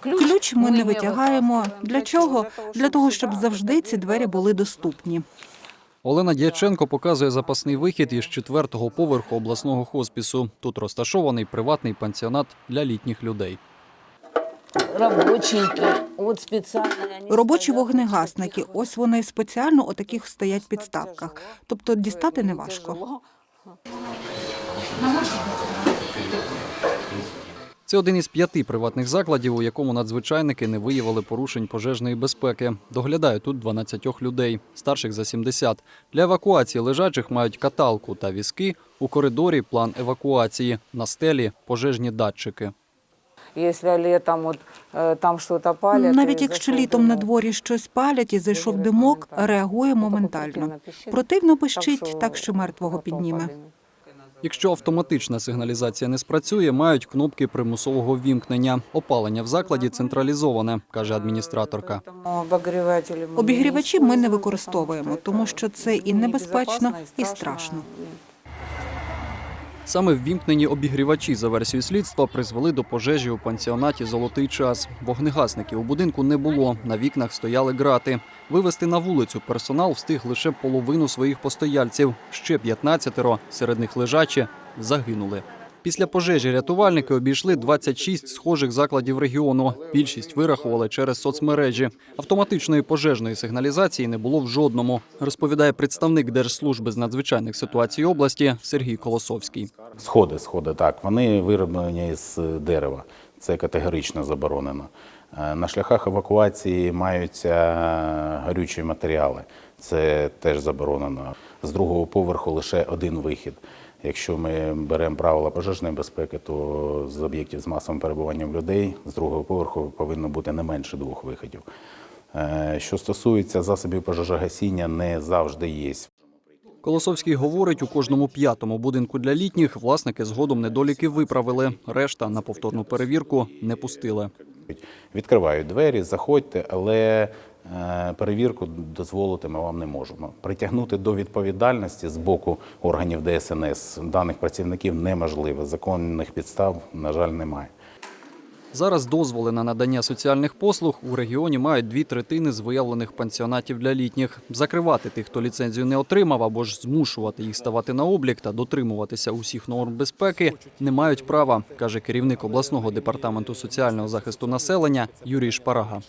Ключ ми не витягаємо. Для чого? Для того, щоб завжди ці двері були доступні. Олена Дяченко показує запасний вихід із четвертого поверху обласного хоспісу. Тут розташований приватний пансіонат для літніх людей. Робочі вогнегасники. Ось вони спеціально у таких стоять підставках. Тобто дістати не важко. Це один із п'яти приватних закладів, у якому надзвичайники не виявили порушень пожежної безпеки. Доглядають тут 12 людей, старших за 70. Для евакуації лежачих мають каталку та візки. У коридорі план евакуації. На стелі пожежні датчики. Якщо літом от, е, там щось палять... Навіть якщо літом на дворі щось палять і зайшов димок, реагує моментально. Противно пищить, так що мертвого підніме. Якщо автоматична сигналізація не спрацює, мають кнопки примусового вімкнення. Опалення в закладі централізоване, каже адміністраторка. Обігрівачі ми не використовуємо, тому що це і небезпечно, і страшно. Саме ввімкнені обігрівачі за версією слідства призвели до пожежі у пансіонаті Золотий час. Вогнегасників у будинку не було. На вікнах стояли грати. Вивести на вулицю персонал встиг лише половину своїх постояльців. Ще 15-ро, серед них лежачі, загинули. Після пожежі рятувальники обійшли 26 схожих закладів регіону. Більшість вирахували через соцмережі. Автоматичної пожежної сигналізації не було в жодному, розповідає представник Держслужби з надзвичайних ситуацій області Сергій Колосовський. Сходи, сходи, так. Вони вироблені з дерева. Це категорично заборонено. Е, На шляхах евакуації маються горючі матеріали. Це теж заборонено. З другого поверху лише один вихід. Якщо ми беремо правила пожежної безпеки, то з об'єктів з масовим перебуванням людей з другого поверху повинно бути не менше двох виходів. Е, Що стосується засобів пожежогасіння, не завжди є. Колосовський говорить, у кожному п'ятому будинку для літніх власники згодом недоліки виправили. Решта на повторну перевірку не пустили. Відкривають двері, заходьте, але перевірку дозволити ми вам не можемо. Притягнути до відповідальності з боку органів ДСНС даних працівників неможливо. Законних підстав, на жаль, немає. Зараз дозволи на надання соціальних послуг у регіоні мають дві третини з виявлених пансіонатів для літніх. Закривати тих, хто ліцензію не отримав, або ж змушувати їх ставати на облік та дотримуватися усіх норм безпеки не мають права, каже керівник обласного департаменту соціального захисту населення Юрій Шпарага.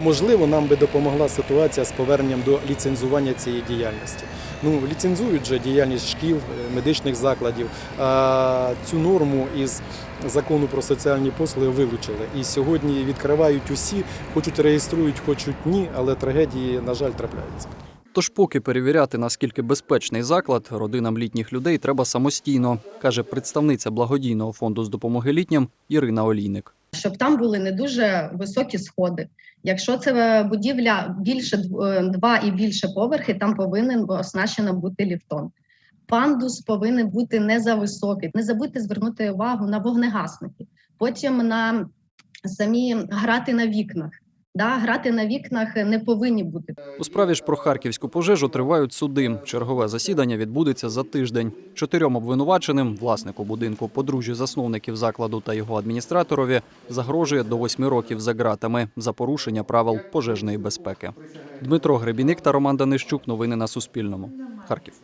Можливо, нам би допомогла ситуація з поверненням до ліцензування цієї діяльності. Ну, ліцензують же діяльність шкіл, е, медичних закладів. А цю норму із закону про соціальні послуги вилучили. І сьогодні відкривають усі, хочуть реєструють, хочуть ні, але трагедії, на жаль, трапляються. Тож, поки перевіряти, наскільки безпечний заклад, родинам літніх людей треба самостійно, каже представниця благодійного фонду з допомоги літнім Ірина Олійник. Щоб там були не дуже високі сходи. Якщо це е, будівля більше е, два і більше поверхи, там повинен оснащено бути ліфтом. Пандус повинен бути не за високий. Не забудьте звернути увагу на вогнегасники. Потім на самі грати на вікнах. Да, грати на вікнах не повинні бути. У справі ж про харківську пожежу тривають суди. Чергове засідання відбудеться за тиждень. Чотирьом обвинуваченим, власнику будинку, подружжю засновників закладу та його адміністраторові, загрожує до восьми років за ґратами за порушення правил пожежної безпеки. Дмитро Гребіник та Роман Данищук. Новини на Суспільному. Харків.